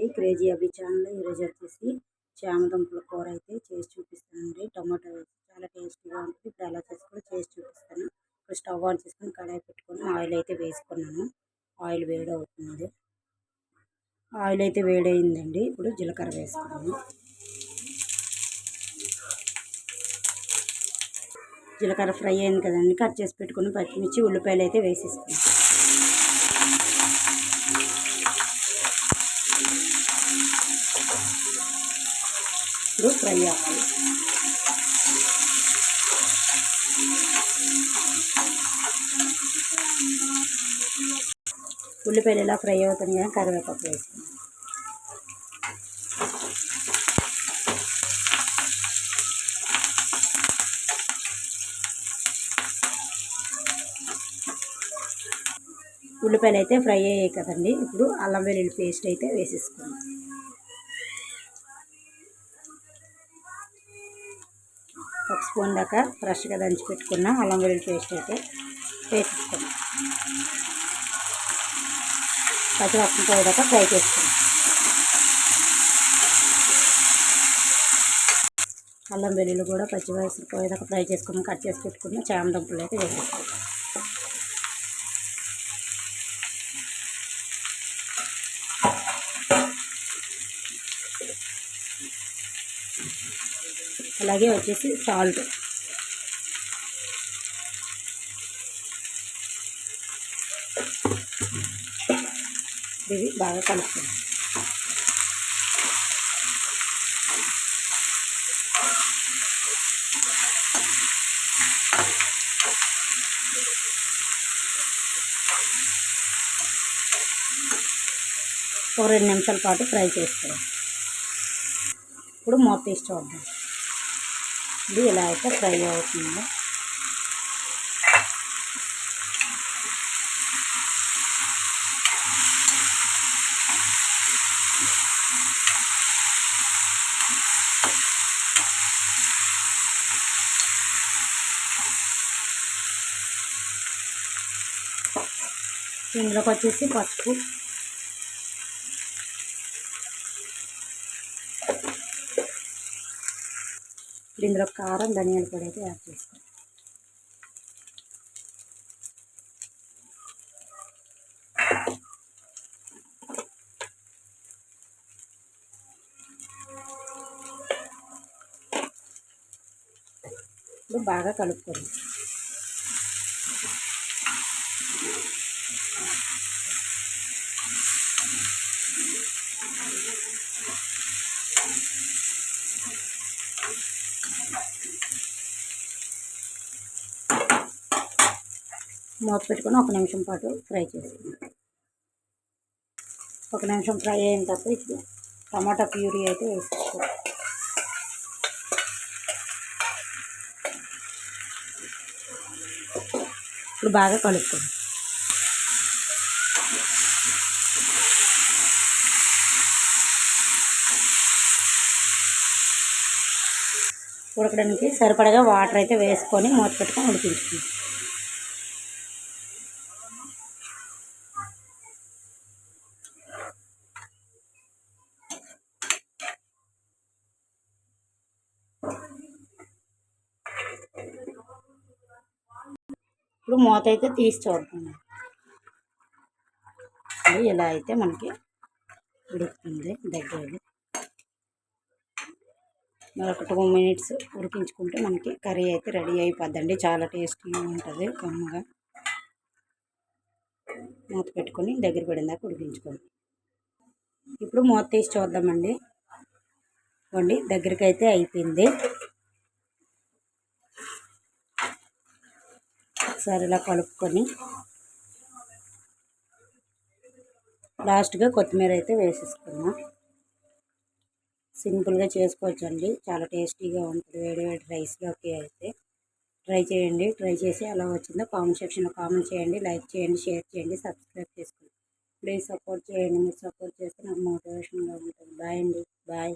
అండి క్రేజీ అభి ఛానల్లో ఈరోజు వచ్చేసి చామదుంపల కూర అయితే చేసి చూపిస్తానండి. టమాటో వేసి చాలా టేస్టీగా ఉంటుంది. ఇప్పుడు ఎలా చేసుకుని చేసి చూపిస్తాను. ఇప్పుడు స్టవ్ ఆన్ చేసుకొని కడాయి పెట్టుకొని ఆయిల్ అయితే వేసుకున్నాను. ఆయిల్ వేడి అవుతుంది. ఆయిల్ అయితే వేడైందండి ఇప్పుడు జీలకర్ర వేసుకున్నాను. జీలకర్ర ఫ్రై అయింది కదండి. కట్ చేసి పెట్టుకుని పచ్చిమిర్చి ఉల్లిపాయలు అయితే వేసేసుకున్నాను. ఇప్పుడు ఫ్రై అవ్వాలి. ఉల్లిపాయలు ఇలా ఫ్రై అవుతుంది కానీ కరివేపాకు వేసుకుందాం. ఉల్లిపాయలు అయితే ఫ్రై అయ్యాయి కదండి. ఇప్పుడు అల్లం వెల్లుల్లి పేస్ట్ అయితే వేసేసుకుందాం. ఒక స్పూన్ దాకా ఫ్రెష్గా దంచి పెట్టుకున్న. అల్లం వెల్లుల్లి పేస్ట్ అయితే వేసేసుకున్నాం. పచ్చివాసన పోయేదాకా ఫ్రై చేసుకున్నాం. అల్లం వెల్లుల్లి కూడా పచ్చివాసన పోయేదాకా ఫ్రై చేసుకున్నాం. కట్ చేసి పెట్టుకున్న చామదుంపలు అయితే వేసేసుకున్నాం. అలాగే వచ్చేసి సాల్ట్. ఇది బాగా కలుపుతుంది ఒక రెండు నిమిషాల పాటు ఫ్రై చేసుకోవాలి. ఇప్పుడు మూత తీసి చూద్దాం. ఇది ఇలా అయితే ఫ్రై అవుతుంది. ఇందులోకి వచ్చేసి పసుపు. ఇప్పుడు ఇందులో కారం ధనియాల పొడి అయితే యాడ్ చేసుకోండి ఇప్పుడు బాగా కలుపుకోండి మూత పెట్టుకొని ఒక నిమిషం పాటు ఫ్రై చేసుకుందాం. ఒక నిమిషం ఫ్రై అయిన తర్వాత ఇప్పుడు టమాటా ప్యూరీ అయితే వేసుకోవాలి. ఇప్పుడు బాగా కలుపుకోండి ఉడకడానికి సరిపడగా వాటర్ అయితే వేసుకొని మూత పెట్టుకొని ఉడికించుకుందాం. ఇప్పుడు మూత అయితే తీసి చూద్దాం. ఇలా అయితే మనకి ఉడుకుతుంది దగ్గర మరొక టూ మినిట్స్ ఉడికించుకుంటే మనకి కర్రీ అయితే రెడీ అయిపోద్దండి. చాలా టేస్టీగా ఉంటుంది కమ్మగా. మూత పెట్టుకొని దగ్గర పడిందాక ఉడికించుకోండి ఇప్పుడు మూత తీసి చూద్దామండి. ఇవ్వండి దగ్గరికి అయితే అయిపోయింది. ఒకసారి ఇలా కలుపుకొని లాస్ట్గా కొత్తిమీర అయితే వేసేసుకున్నాం సింపుల్గా చేసుకోవచ్చు అండి చాలా టేస్టీగా ఉంటుంది. వేడి వేడి రైస్లోకి అయితే ట్రై చేయండి. ట్రై చేసి ఎలా వచ్చిందో కామెంట్ సెక్షన్లో కామెంట్ చేయండి. లైక్ చేయండి షేర్ చేయండి సబ్స్క్రైబ్ చేసుకోండి. ప్లీజ్ సపోర్ట్ చేయండి. మీరు సపోర్ట్ చేస్తే నాకు మోటివేషన్గా ఉంటుంది. బాయ్ అండి. బాయ్.